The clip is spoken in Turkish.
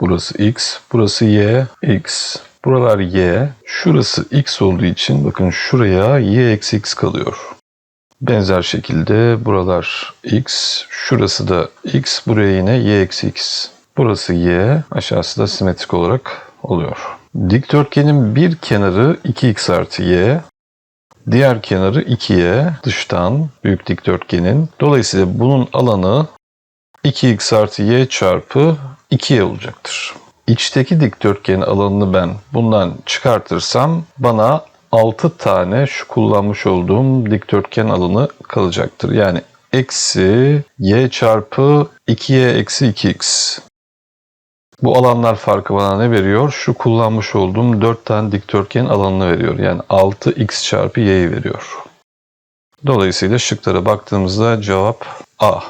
Burası x, burası y, x. Buralar y. Şurası x olduğu için bakın şuraya y eksi x kalıyor. Benzer şekilde buralar x, şurası da x, buraya yine y eksi x. Burası y, aşağısı da simetrik olarak oluyor. Dikdörtgenin bir kenarı 2x artı y, diğer kenarı 2y dıştan büyük dikdörtgenin. Dolayısıyla bunun alanı 2x artı y çarpı 2y olacaktır. İçteki dikdörtgenin alanını ben bundan çıkartırsam bana 6 tane şu kullanmış olduğum dikdörtgen alanı kalacaktır. Yani eksi y çarpı 2y eksi 2x. Bu alanlar farkı bana ne veriyor? Şu kullanmış olduğum 4 tane dikdörtgen alanını veriyor. Yani 6x çarpı y'yi veriyor. Dolayısıyla şıklara baktığımızda cevap A.